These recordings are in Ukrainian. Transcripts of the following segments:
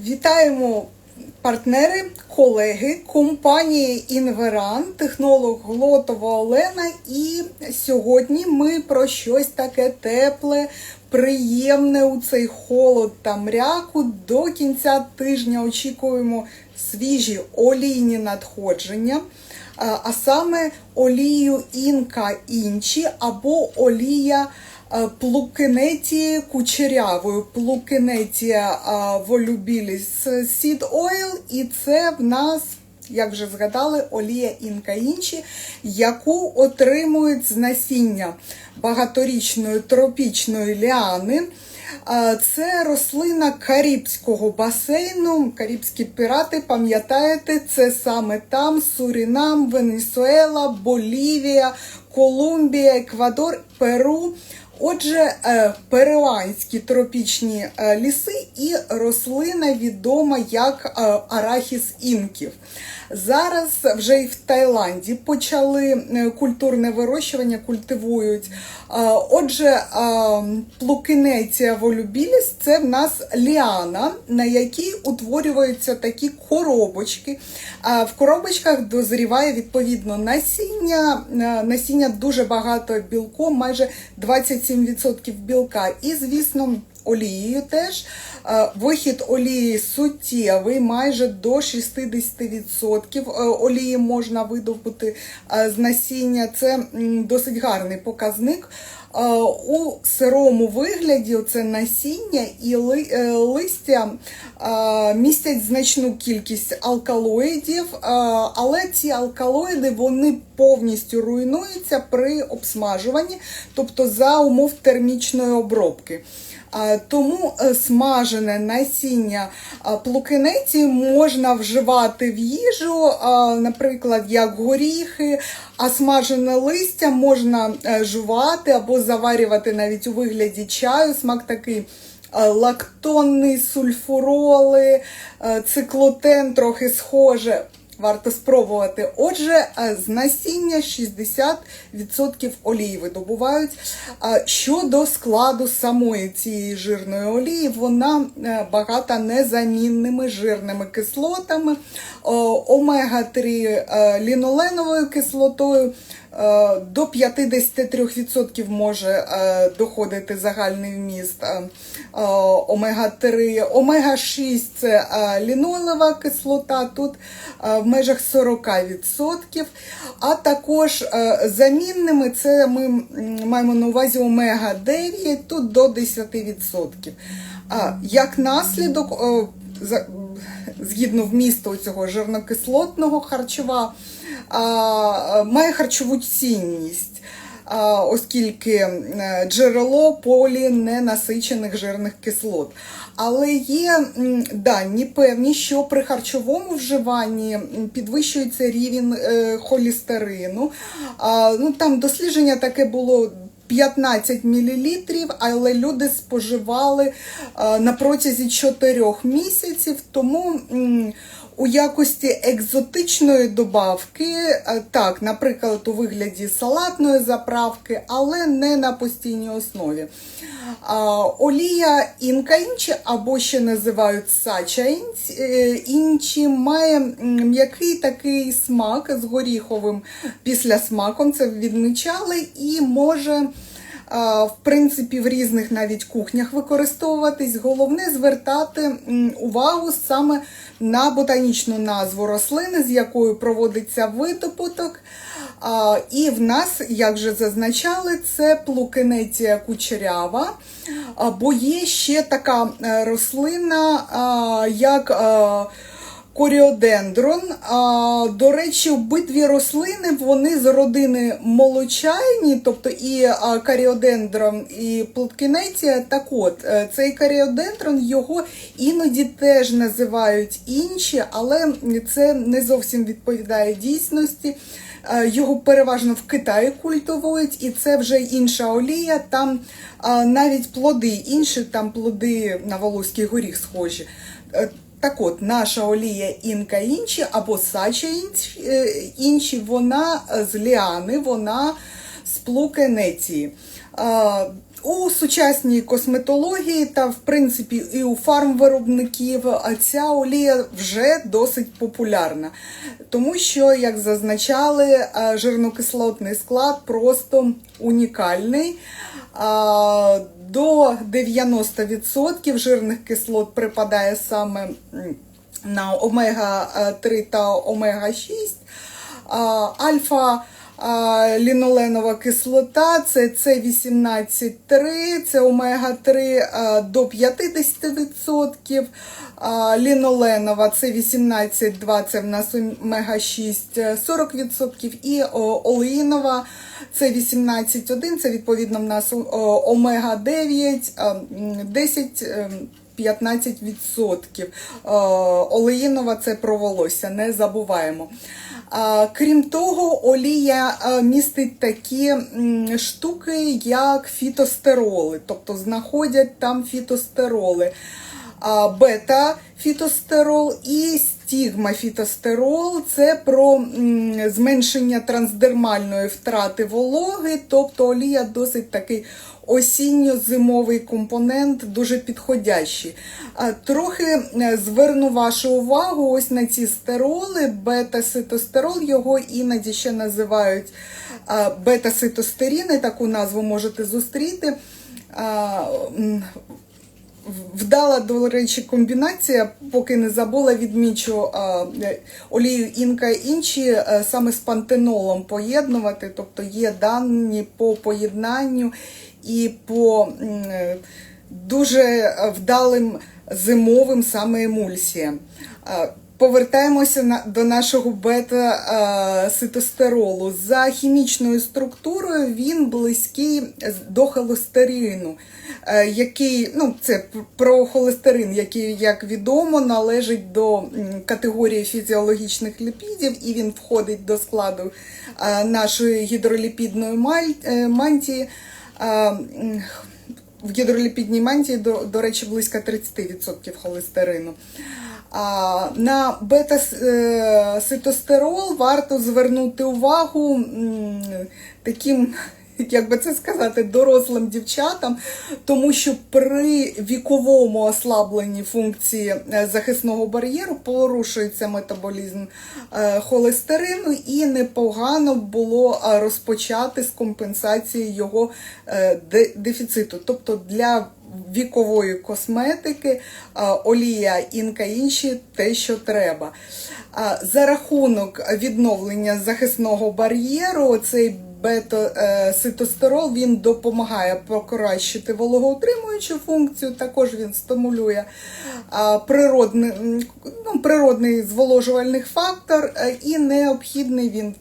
Вітаємо партнери, колеги компанії Інверан, технолог Глотова Олена. І сьогодні ми про щось таке тепле, приємне у цей холод та мряку. До кінця тижня очікуємо свіжі олійні надходження. А саме олію інка інші або олія е, кучерявою, плукенетія волюбіліс Seed Oil, і це в нас, як вже згадали, олія інка інші, яку отримують з насіння багаторічної тропічної ліани. Е, Це рослина Карибського басейну. Карибські пірати, пам'ятаєте, це саме там Сурінам, Венесуела, Болівія, Колумбія, Еквадор, Перу. Отже, е, перуанські тропічні е, ліси і рослина відома як е, арахіс інків. Зараз вже і в Таїланді почали е, культурне вирощування, культивують. Е, Отже, е, плукинеція волюбіліс це в нас ліана, на якій утворюються такі коробочки. В коробочках дозріває відповідно насіння. Насіння дуже багато білку, майже 27% білка. І, звісно, олією теж. Е, Вихід олії суттєвий, майже до 60% е, олії можна видобути е, з насіння. Це досить гарний показник. У сирому вигляді це насіння і листя містять значну кількість алкалоїдів, але ці алкалоїди вони повністю руйнуються при обсмажуванні, тобто за умов термічної обробки. А, Тому е, смажене насіння а, плукинеці можна вживати в їжу, наприклад, як горіхи, а смажене листя можна е, жувати або заварювати навіть у вигляді чаю. Смак такий е, лактонний, сульфуроли, е, циклотен трохи схоже. Варто спробувати. Отже, е, з насіння 60% олії видобувають. Щодо складу самої цієї жирної олії, вона е, багата незамінними жирними кислотами, омега-3 е, ліноленовою кислотою. Е, До 53% може е, доходити загальний вміст е, е, омега-3. Омега-6 це лінолева кислота, тут в межах 40%. А також замінними це ми маємо на увазі омега-9, тут до 10%. Як наслідок, згідно вмісту цього жирнокислотного харчова, має харчову цінність, оскільки е, джерело поліненасичених жирних кислот. Але є дані певні, що при харчовому вживанні підвищується рівень е, холістерину. Ну, там дослідження таке було 15 мл, але люди споживали е, на протязі 4 місяців. Тому у якості екзотичної добавки, е, так, наприклад, у вигляді салатної заправки, але не на постійній основі. Олія інка інші, або ще називають сача е, інші, має м'який такий смак з горіховим післясмаком, це відмічали, і може. В принципі, в різних навіть кухнях використовуватись. Головне звертати увагу саме на ботанічну назву рослини, з якою проводиться видобуток. І в нас, як вже зазначали, це плукенеція кучерява. Бо є ще така е, рослина, як а, коріодендрон. До речі, обидві рослини вони з родини молочайні, тобто і каріодендрон, і плуткінеція. Так от, е, цей каріодендрон його іноді теж називають інші, але це не зовсім відповідає дійсності. Е, Його переважно в Китаї культивують, і це вже інша олія. Там навіть плоди інші, там плоди на Волоський горіх схожі. Е, Так от, наша олія інка інші або сача інші, е, вона е, з ліани, вона з плукенеції. У сучасній косметології та, в принципі, і у фармвиробників ця олія вже досить популярна, тому що, як зазначали, жирнокислотний склад просто унікальний. До 90% жирних кислот припадає саме на омега-3 та омега-6. Альфа а, ліноленова кислота це С18,3, це омега-3 до 50%. А, ліноленова це 18,2, це в нас омега-6 40%. І о, олеїнова це 18,1, це відповідно в нас омега-9, а, м, 10. Ем, 15%. Е, Олеїнова це про волосся, не забуваємо. Крім того, олія е, містить такі штуки, як фітостероли, тобто знаходять там фітостероли. Бета-фітостерол і стігмафітостерол це про зменшення трансдермальної втрати вологи, тобто олія досить такий осінньо-зимовий компонент, дуже підходящий. Трохи е, зверну вашу увагу ось на ці стероли, бета-ситостерол, його іноді ще називають бета-ситостеріни, таку назву можете зустріти. Вдала, до речі, комбінація, поки не забула, відмічу е, олію інка і інші е, саме з пантенолом поєднувати. Тобто є дані по поєднанню і по е, дуже вдалим зимовим саме емульсіям. Повертаємося на, до нашого бета-ситостеролу. За хімічною структурою він близький до холестерину, е, який, ну, це про холестерин, який, як відомо, належить до категорії фізіологічних ліпідів, і він входить до складу е, нашої гідроліпідної е, мантії. Е, В гідроліпідній мантії, до, до речі, близько 30% холестерину. На бета-ситостерол варто звернути увагу таким, як би це сказати, дорослим дівчатам, тому що при віковому ослабленні функції е, захисного бар'єру порушується метаболізм е, холестерину, і непогано було е, розпочати з компенсації його е, дефіциту. Тобто для вікової косметики, олія інка інші те, що треба. За рахунок відновлення захисного бар'єру, цей бета-ситостерол він допомагає покращити вологоутримуючу функцію, також він стимулює природний, ну, природний зволожувальний фактор е, і необхідний він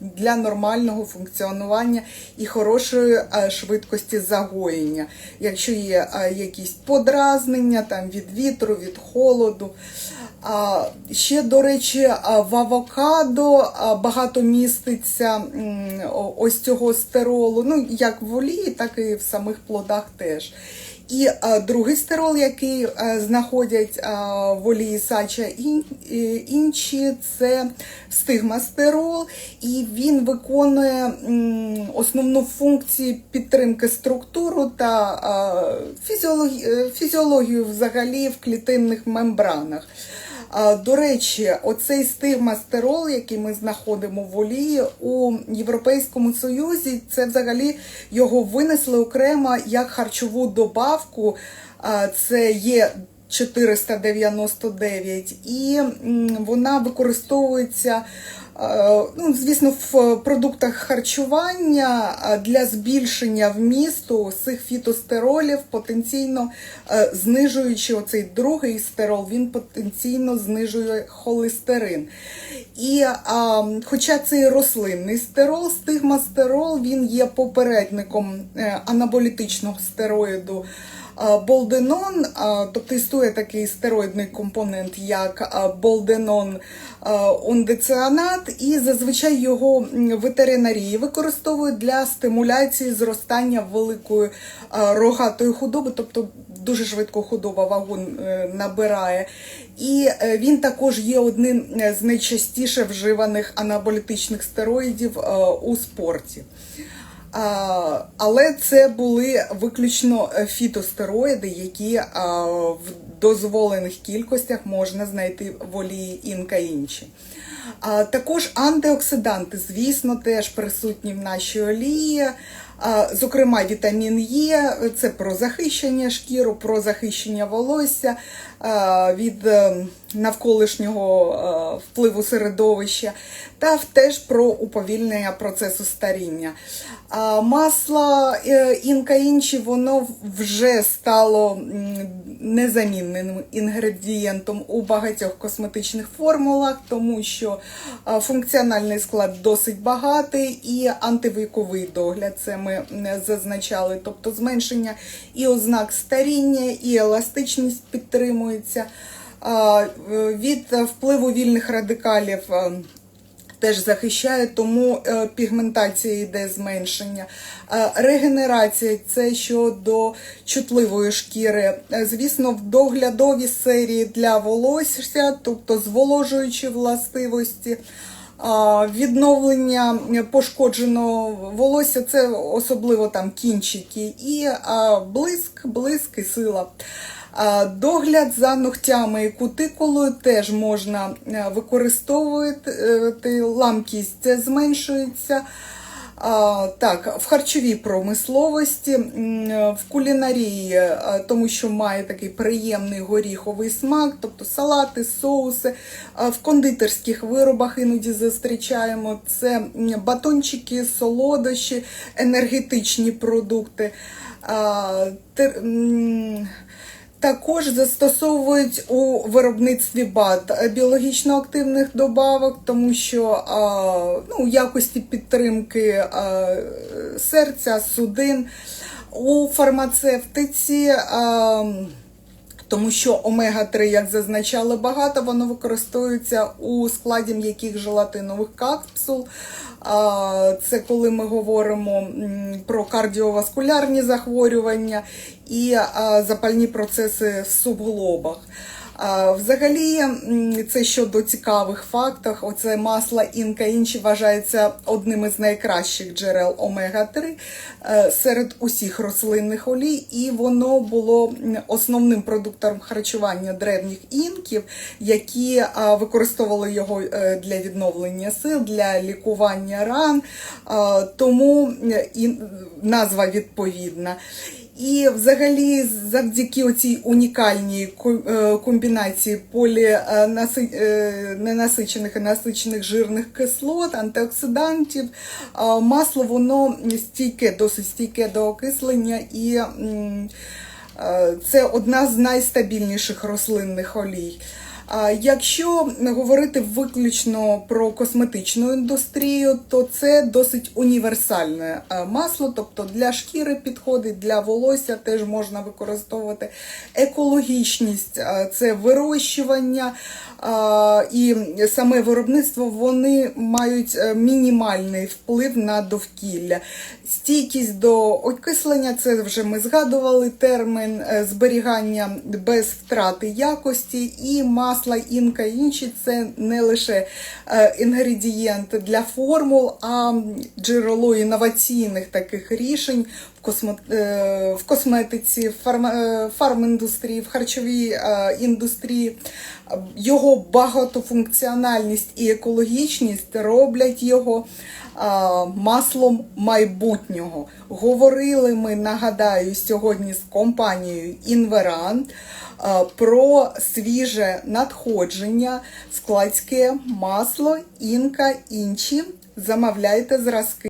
для нормального функціонування і хорошої е, швидкості загоєння. Якщо є е, якісь подразнення там, від вітру, від холоду. Ще, до речі, в авокадо багато міститься ось цього стеролу, ну як в олії, так і в самих плодах теж. І а, другий стерол, який а, знаходять а, в олії сача інші, це стигмастерол, і він виконує основну функцію підтримки структуру та е, фізіологію взагалі в клітинних мембранах. До речі, оцей стигмастерол, який ми знаходимо в олії у Європейському Союзі, це взагалі його винесли окремо як харчову добавку. Це є 499, і вона використовується. е, Ну, звісно, в продуктах харчування для збільшення вмісту цих фітостеролів, потенційно е, знижуючи оцей другий стерол, він потенційно знижує холестерин. І хоча цей рослинний стерол, стигмастерол, він є попередником е, анаболітичного стероїду. Болденон, тобто існує такий стероїдний компонент, як болденон а, і зазвичай його ветеринарії використовують для стимуляції зростання великої рогатої худоби, тобто дуже швидко худоба вагу е, набирає. І е, він також є одним е, з найчастіше вживаних анаболітичних стероїдів у спорті. Але це були виключно е, фітостероїди, які в дозволених кількостях можна знайти в олії інка інші. Також антиоксиданти, звісно, теж присутні в нашій олії. Зокрема, вітамін Е, це про захищення шкіру, про захищення волосся від е, навколишнього впливу середовища, та теж про уповільнення процесу старіння. Масло е, інка інші воно вже стало незамінним інгредієнтом у багатьох косметичних формулах, тому що функціональний склад досить багатий і антивіковий догляд. Це ми е, зазначали, тобто зменшення і ознак старіння, і еластичність підтримується. Від впливу вільних радикалів е, теж захищає, тому е, пігментація йде зменшення. Регенерація це щодо чутливої шкіри. Е, Звісно, в доглядовій серії для волосся, тобто зволожуючі властивості. Відновлення пошкодженого волосся це особливо там кінчики, і блиск, блиск і сила. Догляд за ногтями і кутикулою теж можна е, використовувати. Ламкість зменшується. Так, в харчовій промисловості, в кулінарії, е, тому що має такий приємний горіховий смак, тобто салати, соуси. В кондитерських виробах іноді зустрічаємо це батончики, солодощі, енергетичні продукти. Також застосовують у виробництві БАД е, біологічно активних добавок, тому що ну, у якості підтримки серця, судин у фармацевтиці. Тому що омега-3, як зазначали багато, воно використовується у складі м'яких желатинових капсул. Це коли ми говоримо про кардіоваскулярні захворювання і запальні процеси в субглобах. Взагалі, це щодо цікавих фактів, оце масло інка інші вважається одним із найкращих джерел омега-3 е, серед усіх рослинних олій, і воно було основним продуктом харчування древніх інків, які використовували його е, для відновлення сил, для лікування ран, тому назва відповідна. І взагалі, завдяки оцій унікальній е, комбінації поліненасичених і насичених жирних кислот, антиоксидантів, масло воно стійке, досить стійке до окислення і е, це одна з найстабільніших рослинних олій. Якщо говорити виключно про косметичну індустрію, то це досить універсальне е, масло, тобто для шкіри підходить, для волосся теж можна використовувати. Екологічність е, це вирощування е, і саме виробництво вони мають мінімальний вплив на довкілля. Стійкість до окислення, це вже ми згадували термін зберігання без втрати якості, і масла інка інші це не лише е, інгредієнт для формул, а джерело інноваційних таких рішень е, в косметиці, в е, фарміндустрії, в харчовій е, індустрії. Його багатофункціональність і екологічність роблять його маслом майбутнього. Говорили ми, нагадаю, сьогодні з компанією Інверан про свіже надходження, складське масло, інка, інші. Замовляйте зразки.